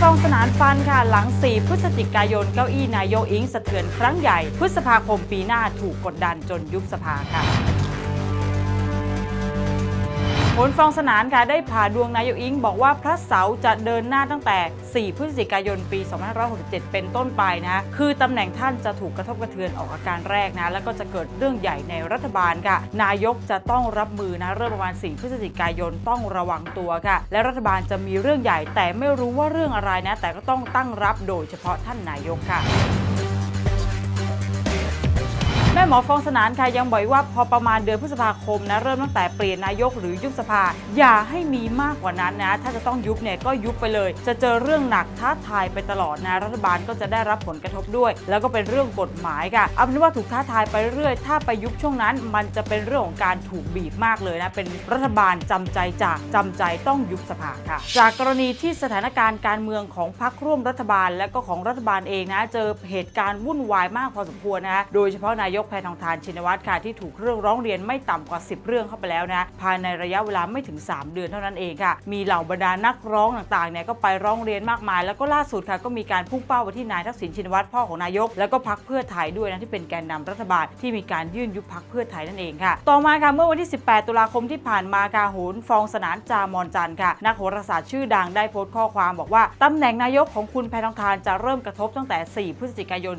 ฟองสนานฟันค่ะ หลัง 4 พฤศจิกายนเก้าอี้นายกอิงสะเทือนครั้งใหญ่ พฤษภาคมปีหน้าถูกกดดันจนยุบสภาค่ะ ผลฟองสนานค่ะได้ผ่าดวงนายกอิงบอกว่าพระเสาร์จะเดินหน้าตั้งแต่ 4 พฤศจิกายนปี 2567 เป็นต้นไปนะคือตำแหน่งท่านจะถูกกระทบกระเทือนออกอาการแรกนะแล้วก็จะเกิดเรื่องใหญ่ในรัฐบาลค่ะ นายกจะต้องรับมือนะเริ่มประมาณ 4 พฤศจิกายนต้องระวังตัวค่ะ และรัฐบาลจะมีเรื่องใหญ่แต่ไม่รู้ว่าเรื่องอะไรนะ แต่ก็ต้องตั้งรับโดยเฉพาะท่านนายกค่ะ แม่หมอฟองสนานค่ะยังบอกว่าพอประมาณเดือนพฤษภาคมนะเริ่มตั้งแต่เปลี่ยนนายกหรือยุบสภา อย่าให้มีมากกว่านั้นนะถ้าจะต้องยุบเนี่ยก็ยุบไปเลย จะเจอเรื่องหนักท้าทายไปตลอดนะรัฐบาลก็จะได้รับผลกระทบด้วย แล้วก็เป็นเรื่องกฎหมายค่ะเอาเป็นว่าถูกท้าทายไปเรื่อย ถ้าไปยุบช่วงนั้น มันจะเป็นเรื่องของการถูกบีบมากเลยนะเป็นรัฐบาลจำใจจากจำใจต้องยุบสภาค่ะ จากกรณีที่สถานการณ์การเมืองของพรรคร่วมรัฐบาล และก็ของรัฐบาลเองนะเจอเหตุการณ์วุ่นวายมากพอสมควรนะโดยเฉพาะนายกแพทองทานชินวัตรค่ะที่ถูกเรื่องร้องเรียนไม่ต่ำกว่า 10 เรื่องเข้าไปแล้วนะภายในระยะเวลาไม่ถึง 3 เดือนเท่านั้นเองค่ะ มีเหล่าบรรดานักร้องต่างๆเนี่ยก็ไปร้องเรียนมากมาย แล้วก็ล่าสุดค่ะก็มีการพุ่งเป้าไปที่นายทักษิณชินวัตรพ่อของนายก แล้วก็พักเพื่อไทยด้วยนะที่เป็นแกนนำรัฐบาลที่มีการยื่นยุบพักเพื่อไทยนั่นเองค่ะ ต่อมาค่ะเมื่อวันที่ 18 ตุลาคมที่ผ่านมาค่ะโหนฟองสนานจามอนจันค่ะนักโหราศาสตร์ชื่อดังได้โพสต์ข้อความบอกว่าตำแหน่งนายกของคุณแพทองทานจะเริ่มกระทบตั้งแต่ 4 พฤศจิกายน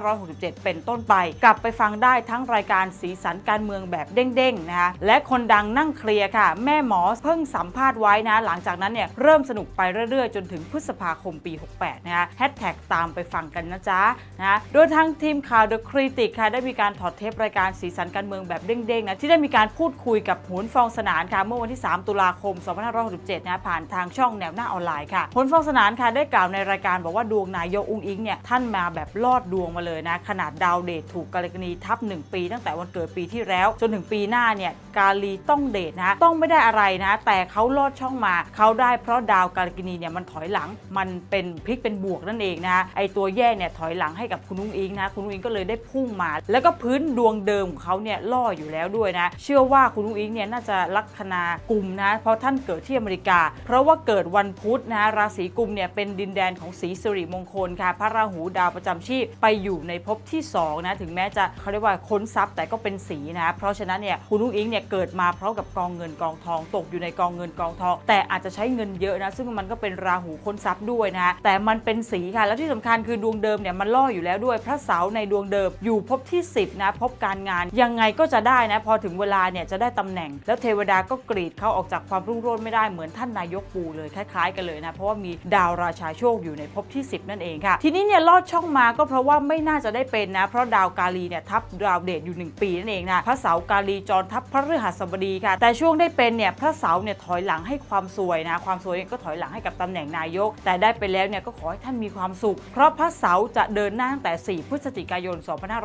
2567 เป็นต้นไป กลับไปฟังได้ทั้งรายการสีสันการเมืองแบบเด้งๆนะคะและคนดังนั่งเคลียร์ค่ะ แม่หมอเพิ่งสัมภาษณ์ไว้นะ หลังจากนั้นเนี่ยเริ่มสนุกไปเรื่อยๆ จนถึงพฤษภาคมปี 68 นะคะแฮชแท็กตามไปฟังกันนะจ๊ะนะโดยทางทีมข่าว The Critic ค่ะได้มีการถอดเทปรายการสีสันการเมืองแบบเด้งๆนะที่ได้มีการพูดคุยกับโหนฟองสนานค่ะเมื่อวันที่ 3 ตุลาคม 2567 นะผ่านทางช่องแนวหน้าออนไลน์ค่ะโหนฟองสนานค่ะได้กล่าวในรายการบอกว่าดวงนายกอุ้งอิงเนี่ยท่านมาแบบลอดดวงมาเลยนะขนาดดาวเดทถูกกรณีทับ 1 ปีตั้งแต่วันเกิดปีที่แล้ว จนถึงปีหน้าเนี่ยกาลีต้องเดทนะต้องไม่ได้อะไรนะ แต่เขาลอดช่องมาเขาได้เพราะดาวกาลกินีเนี่ยมันถอยหลังมันเป็นพลิกเป็นบวกนั่นเองนะไอตัวแย่เนี่ยถอยหลังให้กับคุณอุ้งอิงนะคุณอุ้งอิงก็เลยได้พุ่งมา แล้วก็พื้นดวงเดิมของเขาเนี่ยล่ออยู่แล้วด้วยนะ เชื่อว่าคุณอุ้งอิงเนี่ยน่าจะลัคนากุมนะ เพราะท่านเกิดที่อเมริกา เพราะว่าเกิดวันพุธนะราศีกุมเนี่ยเป็นดินแดนของสีสิริมงคลค่ะ พระราหูดาวประจำชีพไปอยู่ในภพที่สองนะถึงแม้จะเขาเรียกว่าค้นทรัพย์แต่ก็เป็นสีนะ เพราะฉะนั้นเนี่ยคุณอุ้งอิงเนี่ยเกิดมาพร้อมกับกองเงินกองทอง ตกอยู่ในกองเงินกองทอง แต่อาจจะใช้เงินเยอะนะซึ่งมันก็เป็นราหูค้นทรัพย์ด้วยนะแต่มันเป็นสีค่ะแล้วที่สำคัญคือดวงเดิมเนี่ยมันล่ออยู่แล้วด้วย พระเสาร์ในดวงเดิมอยู่ภพที่ 10นะภพการงานยังไงก็จะได้นะพอถึงเวลาเนี่ยจะได้ตำแหน่ง แล้วเทวดาก็กรีดเขาออกจากความรุ่งโรจน์ไม่ได้เหมือนท่านนายกปูเลยคล้ายๆ กันเลยนะเพราะว่ามีดาวราชาโชคอยู่ในภพที่ 10 นั่นเองค่ะ ทีนี้เนี่ยลอดช่องมาก็เพราะว่าไม่น่าจะได้เป็นนะ เพราะดาวกาลีเนี่ยทับดาวเดชอยู่ 1 ปีนั่นเองนะพระเสาร์กาลีจรทับพระฤหัสบดีค่ะ แต่ช่วงได้เป็นเนี่ยพระเสาร์เนี่ยถอยหลังให้ความสวยนะความสวยก็ถอยหลังให้กับตำแหน่งนายก แต่ได้ไปแล้วเนี่ยก็ขอให้ท่านมีความสุข เพราะพระเสาร์จะเดินหน้าตั้งแต่ 4 พฤศจิกายน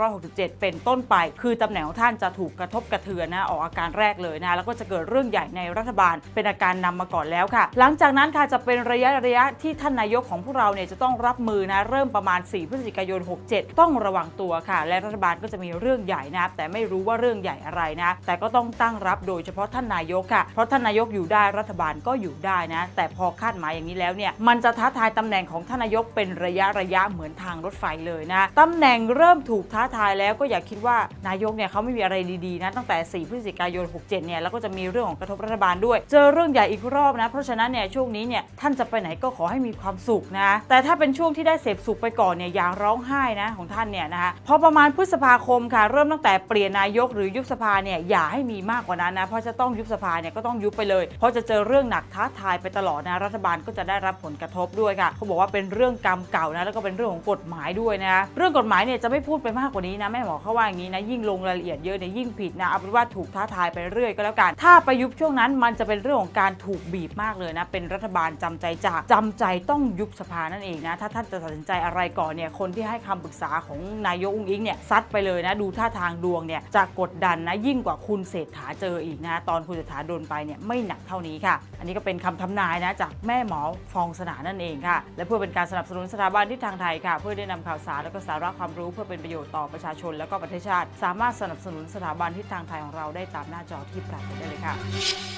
2567 เป็นต้นไป คือตำแหน่งของท่านจะถูกกระทบกระเทือนนะออกอาการแรกเลยนะแล้วก็จะเกิดเรื่องใหญ่ในรัฐบาล เป็นอาการนำมาก่อนแล้วค่ะ หลังจากนั้นค่ะจะเป็นระยะระยะที่ท่านนายกของพวกเราเนี่ยจะต้องรับมือนะเริ่มประมาณ 4 พฤศจิกายน 67 ต้องระวังตัวค่ะ และรัฐบาลก็จะจะมีเรื่องใหญ่นะแต่ไม่รู้ว่าเรื่องใหญ่อะไรนะ แต่ก็ต้องตั้งรับโดยเฉพาะท่านนายกค่ะ เพราะท่านนายกอยู่ได้รัฐบาลก็อยู่ได้นะ แต่พอคาดหมายอย่างนี้แล้วเนี่ยมันจะท้าทายตำแหน่งของท่านนายกเป็นระยะระยะเหมือนทางรถไฟเลยนะตำแหน่งเริ่มถูกท้าทายแล้วก็อย่าคิดว่านายกเนี่ยเขาไม่มีอะไรดีๆนะตั้งแต่ 4 พฤศจิกายน 67 เนี่ยแล้วก็จะมีเรื่องของกระทบรัฐบาลด้วย เจอเรื่องใหญ่อีกรอบนะ เพราะฉะนั้นเนี่ยช่วงนี้เนี่ยท่านจะไปไหนก็ขอให้มีความสุขนะ แต่ถ้าเป็นช่วงที่ได้เสพสุขไปก่อนเนี่ยอย่าร้องไห้นะของท่านเนี่ยนะคะพอประมาณพฤษภาคมค่ะ เริ่มตั้งแต่เปลี่ยนนายกหรือยุบสภาเนี่ยอย่าให้มีมากกว่านั้นนะเพราะจะต้องยุบสภาเนี่ยก็ต้องยุบไปเลย เพราะจะเจอเรื่องหนักท้าทายไปตลอดนะรัฐบาลก็จะได้รับผลกระทบด้วยค่ะเขาบอกว่าเป็นเรื่องกรรมเก่านะแล้วก็เป็นเรื่องของกฎหมายด้วยนะเรื่องกฎหมายเนี่ยจะไม่พูดไปมากกว่านี้นะแม่หมอเขาว่าอย่างนี้นะยิ่งลงรายละเอียดเยอะเนี่ยยิ่งผิดนะเอาเป็นว่าถูกท้าทายไปเรื่อยก็แล้วกัน ถ้าไปยุบช่วงนั้นมันจะเป็นเรื่องของการถูกบีบมากเลยนะเป็นรัฐบาลจำใจจากจำใจต้องยุบสภานั่นเองนะถ้าท่านจะตัดสินใจอะไรก่อนเนี่ยคนที่ให้คำปรึกษาของนายกอุ้งอิงเนี่ยซัดไปเลยนะดูท่าทางดวงเนี่ยจะกดดันนะยิ่งกว่าคุณเศรษฐาเจออีกนะตอนคุณเศรษฐาโดนไปเนี่ยไม่หนักเท่านี้ค่ะ อันนี้ก็เป็นคำทำนายนะจากแม่หมอฟองสนานั่นเองค่ะ และเพื่อเป็นการสนับสนุนสถาบันที่ทางไทยค่ะ เพื่อได้นำข่าวสารและก็สาระความรู้เพื่อเป็นประโยชน์ต่อประชาชน และก็ประเทศชาติ สามารถสนับสนุนสถาบันที่ทางไทยของเราได้ตามหน้าจอที่ปรากฏได้เลยค่ะ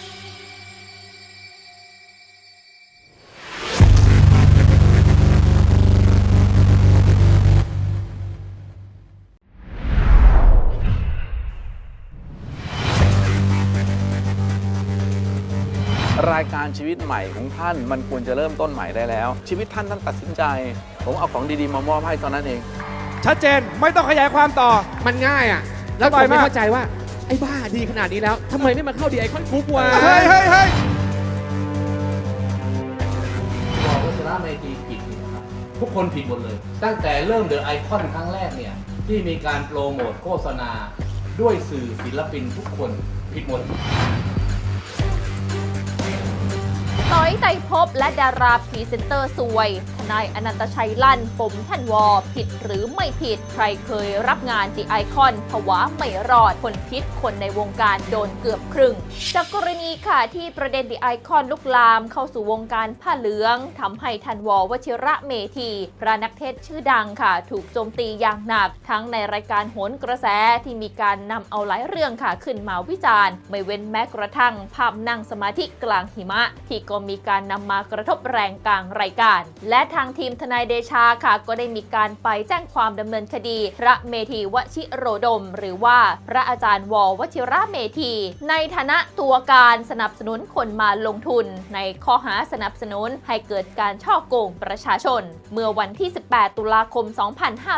รายการชีวิตใหม่ของท่านมันควรจะเริ่มต้นใหม่ได้แล้ว ชีวิตท่านต้องตัดสินใจ ผมเอาของดีๆมามอบให้ตอนนั้นเอง ชัดเจนไม่ต้องขยายความต่อ มันง่ายอะ แล้วสผบายมไม่มากเข้าใจว่า ไอ้บ้าดีขนาดนี้แล้วทำไมไม่มาเข้าดีไอคอนกรุ๊ปวะเฮ้ยเฮ้ยเฮ้ยบอกว่าชนะเมทีผิดนี่นะครับทุกคนผิดหมดเลย ตั้งแต่เริ่มเดอะไอคอนครั้งแรกเนี่ยที่มีการโปรโมทโฆษณาด้วยสื่อศิลปินทุกคนผิดหมด ต้อยไตรภพและดาราพรีเซนเตอร์สวย นายอนันตชัยลั่นปมท่านวอผิดหรือไม่ผิด ใครเคยรับงานดีไอคอนภวะไม่รอดคนพิษคนในวงการโดนเกือบครึ่ง จากกรณีค่ะที่ประเด็นดีไอคอนลุกลามเข้าสู่วงการผ้าเหลืองทำให้ทันวอวชิระเมธีพระนักเทศชื่อดังค่ะ ถูกโจมตีอย่างหนัก ทั้งในรายการโหนกระแสที่มีการนำเอาหลายเรื่องค่ะขึ้นมาวิจารณ์ ไม่เว้นแม้กระทั่งภาพนั่งสมาธิกลางหิมะ ที่ก็มีการนำมากระทบแรงกลางรายการ และทางทีมทนายเดชาค่ะ ก็ได้มีการไปแจ้งความดำเนินคดี พระเมธีวชิโรดม หรือว่าพระอาจารย์ววชิระเมธี ในฐานะตัวการสนับสนุนคนมาลงทุน ในข้อหาสนับสนุนให้เกิดการช่อโกงประชาชน เมื่อวันที่ 18 ตุลาคม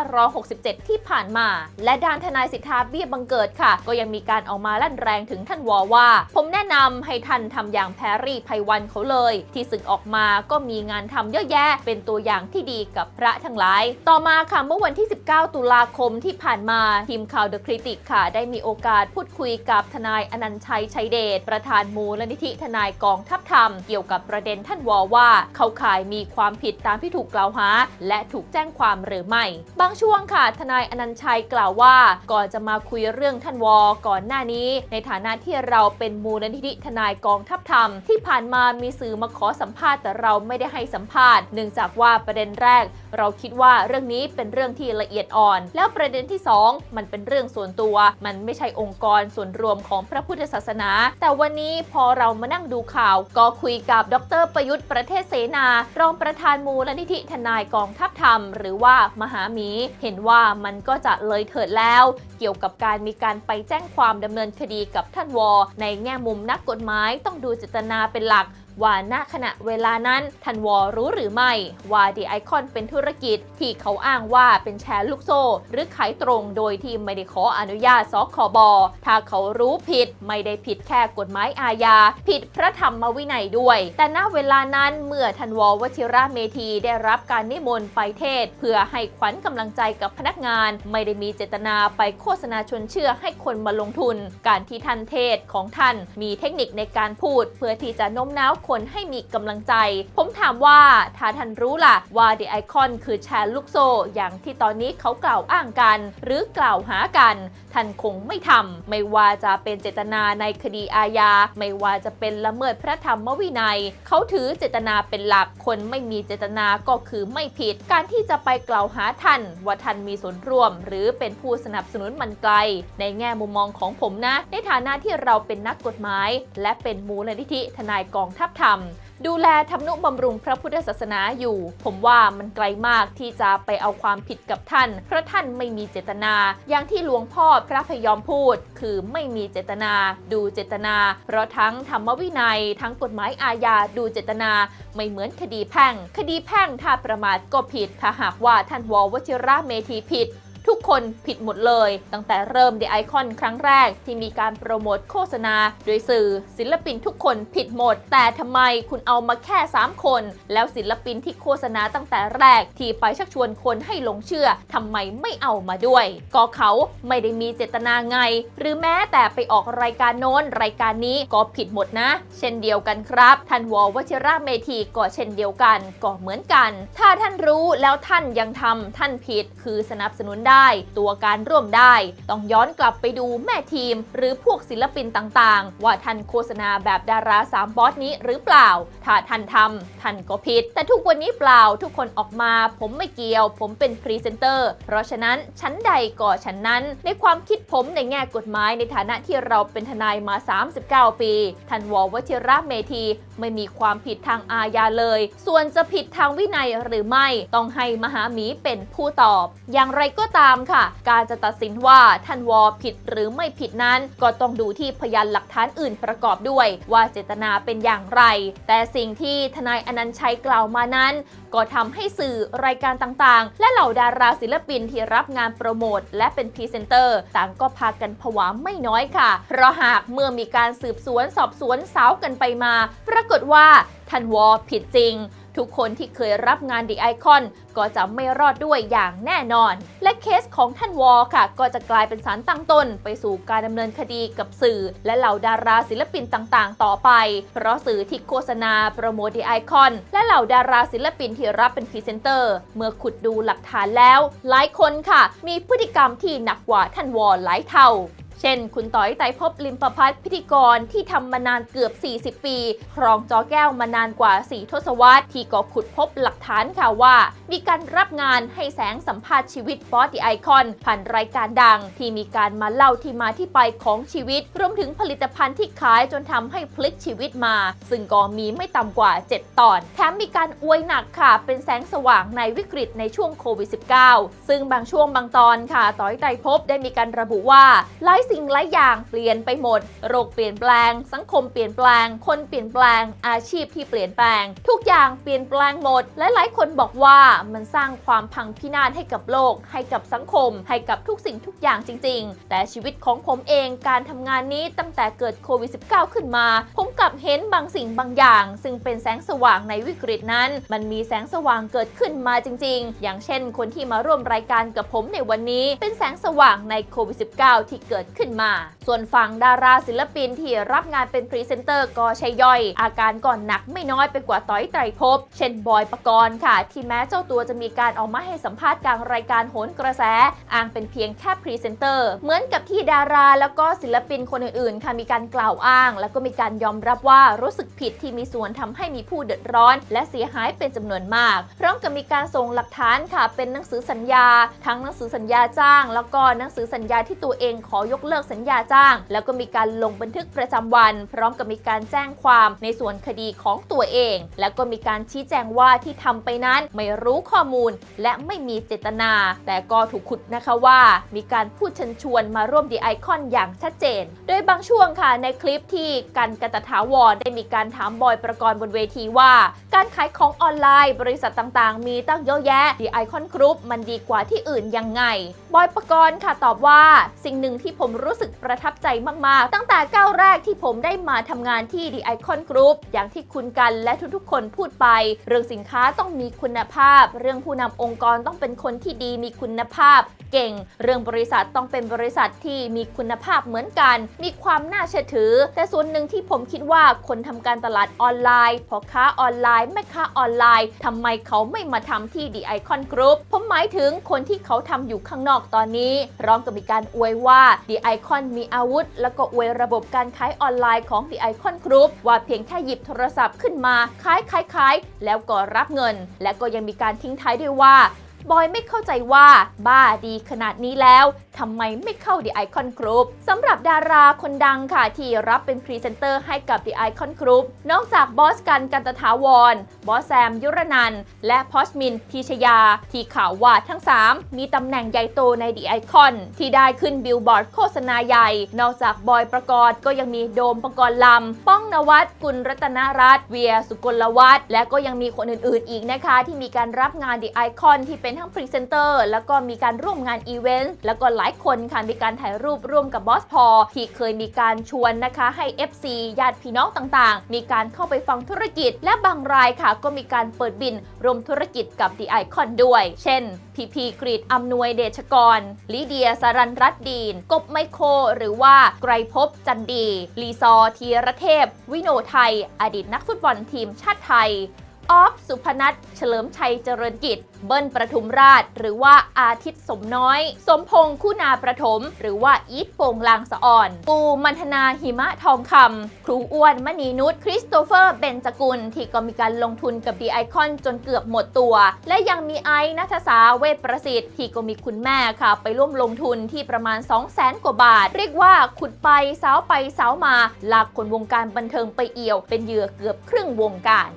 2567 ที่ผ่านมา และด้านทนายสิทธาเบี้ยบังเกิดค่ะ ก็ยังมีการออกมาลั่นแรงถึงท่านวอว่า ผมแนะนำให้ท่านทำอย่างแพรรี่ไพวันเขาเลย ที่สึกออกมาก็มีงานทำเยอะแยะเป็นตัวอย่างที่ดีกับพระทั้งหลาย ต่อมาค่ะเมื่อวันที่ 19 ตุลาคมที่ผ่านมาทีมข่าว The Critic ค่ะ ได้มีโอกาสพูดคุยกับทนายอนันต์ชัยชัยเดชประธานมูลนิธิทนายกองทัพธรรม เกี่ยวกับประเด็นท่านวอว่าเขาขายมีความผิดตามที่ถูกกล่าวหา และถูกแจ้งความหรือไม่ บางช่วงค่ะ ทนายอนันต์ชัยกล่าวว่า ก่อนจะมาคุยเรื่องท่านวอก่อนหน้านี้ ในฐานะที่เราเป็นมูลนิธิทนายกองทัพธรรม ที่ผ่านมามีสื่อมาขอสัมภาษณ์แต่เราไม่ได้ให้สัมภาษณ์เนื่องจากว่าประเด็นแรก เราคิดว่าเรื่องนี้เป็นเรื่องที่ละเอียดอ่อน แล้วประเด็นที่ 2 มันเป็นเรื่องส่วนตัว มันไม่ใช่องค์กรส่วนรวมของพระพุทธศาสนา แต่วันนี้พอเรามานั่งดูข่าว ก็คุยกับดรประยุทธ์ประเทศเสนารองประธานมูลนิธิทนายกองทัพธรรม หรือว่ามหาหมี เห็นว่ามันก็จะเลยเถิดแล้ว เกี่ยวกับการมีการไปแจ้งความดำเนินคดีกับท่านวอในแง่มุมนักกฎหมายต้องดูเจตนาเป็นหลัก ว่าณขณะเวลานั้นทันวอรู้หรือไม่ ว่าดีไอคอนเป็นธุรกิจที่เขาอ้างว่าเป็นแชร์ลูกโซ่ หรือขายตรงโดยที่ไม่ได้ขออนุญาตสคบถ้าเขารู้ผิดไม่ได้ผิดแค่กฎหมายอาญาผิดพระธรรมวินัยด้วย แต่ณเวลานั้นเมื่อทันววชิระเมธีได้รับการนิมนต์ไปเทศ เพื่อให้ขวัญกำลังใจกับพนักงาน ไม่ได้มีเจตนาไปโฆษณาชวนเชื่อให้คนมาลงทุน การที่ท่านเทศของท่านมีเทคนิคในการพูด เพื่อที่จะโน้มน้าวคนให้มีกำลังใจ ผมถามว่าถ้าท่านรู้ล่ะว่า The Icon คือแชร์ลูกโซ่อย่างที่ตอนนี้เขากล่าวอ้างกัน หรือกล่าวหากัน ท่านคงไม่ทำไม่ว่าจะเป็นเจตนาในคดีอาญาไม่ว่าจะเป็นละเมิดพระธรรมวินัย เขาถือเจตนาเป็นหลักคนไม่มีเจตนาก็คือไม่ผิด การที่จะไปกล่าวหาท่านว่าท่านมีส่วนร่วม หรือเป็นผู้สนับสนุนมันไกล ในแง่มุมมองของผมนะ ในฐานะที่เราเป็นนักกฎหมาย และเป็นมูลนิธิทนายกองทัพธรรม ดูแลทำนุบำรุงพระพุทธศาสนาอยู่ ผมว่ามันไกลมากที่จะไปเอาความผิดกับท่าน เพราะท่านไม่มีเจตนา อย่างที่หลวงพ่อพระพยอมพูด คือไม่มีเจตนา ดูเจตนา เพราะทั้งธรรมวินัย ทั้งกฎหมายอาญาดูเจตนา ไม่เหมือนคดีแพ่ง คดีแพ่งถ้าประมาทก็ผิดถ้าหากว่าท่านววชิระเมธีผิด ทุกคนผิดหมดเลย ตั้งแต่เริ่ม The Icon ครั้งแรกที่มีการโปรโมทโฆษณา โดยสื่อศิลปินทุกคนผิดหมด แต่ทำไมคุณเอามาแค่ 3 คน แล้วศิลปินที่โฆษณาตั้งแต่แรกที่ไปชักชวนคนให้หลงเชื่อทำไมไม่เอามาด้วย ก็เขาไม่ได้มีเจตนาไง หรือแม้แต่ไปออกรายการโน้นรายการนี้ก็ผิดหมดนะ เช่นเดียวกันครับท่านววชิระเมธีก็เช่นเดียวกันก็เหมือนกัน ถ้าท่านรู้แล้วท่านยังทำท่านผิดคือสนับสนุนได้ตัวการร่วมได้ ต้องย้อนกลับไปดูแม่ทีม หรือพวกศิลปินต่างๆ ว่าท่านโฆษณาแบบดาราสามบอสนี้หรือเปล่า ถ้าท่านทำท่านก็ผิด แต่ทุกวันนี้เปล่าทุกคนออกมา ผมไม่เกี่ยว ผมเป็นพรีเซนเตอร์ เพราะฉะนั้นชั้นใดก็ชั้นนั้น ในความคิดผมในแง่กฎหมายในฐานะที่เราเป็นทนายมา 39 ปี ท่านววชิระเมธีไม่มีความผิดทางอาญาเลย ส่วนจะผิดทางวินัยหรือไม่ ต้องให้มหาหมีเป็นผู้ตอบ อย่างไรก็ตามค่ะ การจะตัดสินว่าท่านวอผิดหรือไม่ผิดนั้น ก็ต้องดูที่พยานหลักฐานอื่นประกอบด้วย ว่าเจตนาเป็นอย่างไร แต่สิ่งที่ทนายอนันต์ชัยกล่าวมานั้น ก็ทำให้สื่อรายการต่างๆ และเหล่าดาราศิลปินที่รับงานโปรโมทและเป็นพรีเซนเตอร์ ต่างก็พากันผวาไม่น้อยค่ะ เพราะหากเมื่อมีการสืบสวนสอบสวนสาวกันไปมา ปรากฏว่าท่านวอผิดจริง ทุกคนที่เคยรับงานดีไอคอนก็จะไม่รอดด้วยอย่างแน่นอน และเคสของท่านวอค่ะ ก็จะกลายเป็นสารตั้งต้น ไปสู่การดำเนินคดีกับสื่อ และเหล่าดาราศิลปินต่างๆ ต่อไป เพราะสื่อที่โฆษณาโปรโมทดีไอคอนและเหล่าดาราศิลปินที่รับเป็นพรีเซนเตอร์ เมื่อขุดดูหลักฐานแล้ว หลายคนค่ะ มีพฤติกรรมที่หนักกว่าท่านวอหลายเท่า เช่น คุณต่อยไตรภพลิมประพัฒน์พิธีกรที่ทำมานานเกือบ 40 ปี ครองจอแก้วมานานกว่า 4 ทศวรรษ ที่ก็ขุดพบหลักฐานค่ะว่า มีการรับงานให้แสงสัมภาษณ์ชีวิตบอสดีไอคอนผ่านรายการดัง ที่มีการมาเล่าที่มาที่ไปของชีวิต รวมถึงผลิตภัณฑ์ที่ขายจนทำให้พลิกชีวิตมา ซึ่งก็มีไม่ต่ำกว่า 7 ตอน แถมมีการอวยหนักค่ะ เป็นแสงสว่างในวิกฤตในช่วงโควิด -19 ซึ่งบางช่วงบางตอนค่ะ ต่อยไตรภพได้มีการระบุว่าหลายสิ่งหลายอย่างเปลี่ยนไปหมด โรคเปลี่ยนแปลง สังคมเปลี่ยนแปลง คนเปลี่ยนแปลง อาชีพที่เปลี่ยนแปลง ทุกอย่างเปลี่ยนแปลงหมด และหลายคนบอกว่ามันสร้างความพังพินาศให้กับโลก ให้กับสังคม ให้กับทุกสิ่งทุกอย่างจริง ๆ แต่ชีวิตของผมเองการทำงานนี้ตั้งแต่เกิดโควิด -19 ขึ้นมา ผมกลับเห็นบางสิ่งบางอย่าง ซึ่งเป็นแสงสว่างในวิกฤตนั้น มันมีแสงสว่างเกิดขึ้นมาจริง ๆ อย่างเช่น คนที่มาร่วมรายการกับผมในวันนี้ เป็นแสงสว่างในโควิด -19 ที่เกิดขึ้นมา ส่วนฝั่งดาราศิลปินที่รับงานเป็นพรีเซนเตอร์ก็ใช่ย่อย อาการก่อนหนักไม่น้อยไปกว่าต้อยไตรภพเช่นบอยปกรณ์ค่ะ ที่แม้เจ้าตัวจะมีการออกมาให้สัมภาษณ์กลางรายการโหนกระแส อ้างเป็นเพียงแค่พรีเซนเตอร์ เหมือนกับที่ดาราแล้วก็ศิลปินคนอื่นๆค่ะมีการกล่าวอ้าง แล้วก็มีการยอมรับว่ารู้สึกผิดที่มีส่วนทำให้มีผู้เดือดร้อน และเสียหายเป็นจำนวนมาก พร้อมกับมีการส่งหลักฐานค่ะเป็นหนังสือสัญญา ทั้งหนังสือสัญญาจ้าง แล้วก็หนังสือสัญญาที่ตัวเองขอยกเลิกสัญญาจ้าง แล้วก็มีการลงบันทึกประจำวัน พร้อมกับมีการแจ้งความในส่วนคดีของตัวเอง แล้วก็มีการชี้แจงว่าที่ทำไปนั้นไม่รู้ข้อมูล และไม่มีเจตนา แต่ก็ถูกขุดนะคะว่า มีการพูดเชิญชวนมาร่วมดีไอคอนอย่างชัดเจน โดยบางช่วงค่ะในคลิปที่กันกตถาวรได้มีการถามบอยประกรณ์บนเวทีว่า การขายของออนไลน์บริษัทต่างๆ มีตั้งเยอะแยะดีไอคอนกรุ๊ปมันดีกว่าที่อื่นยังไง บอยประกรณ์ค่ะตอบว่า สิ่งหนึ่งที่ผมรู้สึกประทับใจมาก ๆ ตั้งแต่ก้าวแรกที่ผมได้มาทำงานที่ The Icon Group อย่างที่คุณกันและทุกๆ คนพูดไป เรื่องสินค้าต้องมีคุณภาพ เรื่องผู้นำองค์กรต้องเป็นคนที่ดีมีคุณภาพ เก่ง เรื่องบริษัทต้องเป็นบริษัทที่มีคุณภาพเหมือนกัน มีความน่าเชื่อถือ แต่ส่วนหนึ่งที่ผมคิดว่าคนทำการตลาดออนไลน์พ่อค้าออนไลน์แม่ค้าออนไลน์ทำไมเขาไม่มาทำที่ The Icon Group ผมหมายถึงคนที่เขาทำอยู่ข้างนอกตอนนี้พร้อมกับมีการอวยว่า The Icon มีอาวุธ แล้วก็อวยระบบการขายออนไลน์ของ The Icon Group ว่าเพียงแค่หยิบโทรศัพท์ขึ้นมาขายขายขายแล้วก็รับเงิน และก็ยังมีการทิ้งท้ายด้วยว่า บอยไม่เข้าใจว่าบ้าดีขนาดนี้แล้ว ทำไมไม่เข้า The Icon Group สำหรับดาราคนดังค่ะ ที่รับเป็นพรีเซนเตอร์ให้กับ The Icon Group นอกจากบอสกันกันตถาวร บอสแซม ยุรนัน และพอชมินพีชยา ที่ข่าวว่าทั้ง 3 มีตำแหน่งใหญ่โตใน The Icon ที่ได้ขึ้นบิลบอร์ดโฆษณาใหญ่ นอกจากบอยประกรณ์ก็ยังมีโดมประกรณ์ลำ ป้องนวัดกุลรัตนรัตน์เวียสุกลวัฒน์และก็ยังมีคนอื่นๆ อีกนะคะ ที่มีการรับงาน The Icon ที่เป็นทั้งพรีเซนเตอร์แล้วก็มีการร่วมงานอีเวนต์แล้วก็หลายคนค่ะมีการถ่ายรูปร่วมกับบอสพอที่เคยมีการชวนนะคะให้ FC ญาติพี่น้องต่างๆ มีการเข้าไปฟังธุรกิจ และบางรายค่ะก็มีการเปิดบินรวมธุรกิจกับ The Icon ด้วย เช่นพีพีกรีดอำนวยเดชกรลิเดียสรันรัตดีน กบไมโคร หรือว่าไกรภพจันดี ลีซอร์ธีระเทพ วิโนไทย อดีตนักฟุตบอลทีมชาติไทย ออฟสุพนัทเฉลิมชัยเจริญกิจ เบิ้ลประทุมราช หรือว่าอาทิตย์สมน้อย สมพงษ์คุณาประถม หรือว่าอีทโป่งลางสะอ่อน ปูมันธนาหิมะทองคำครูอ้วนมณีนุชคริสโตเฟอร์เบนจกุล ที่ก็มีการลงทุนกับดีไอคอนจนเกือบหมดตัว และยังมีไอ์นัทสาเวทประสิทธิ์ที่ก็มีคุณแม่ค่ะ ไปร่วมลงทุนที่ประมาณ 2 0 0แสนกว่าบาท เรียกว่าขุดไปสาวไปสาวมาลากคนวงการบันเทิงไปเอี่ยว เป็นเหยื่อเกือบครึ่งวงการ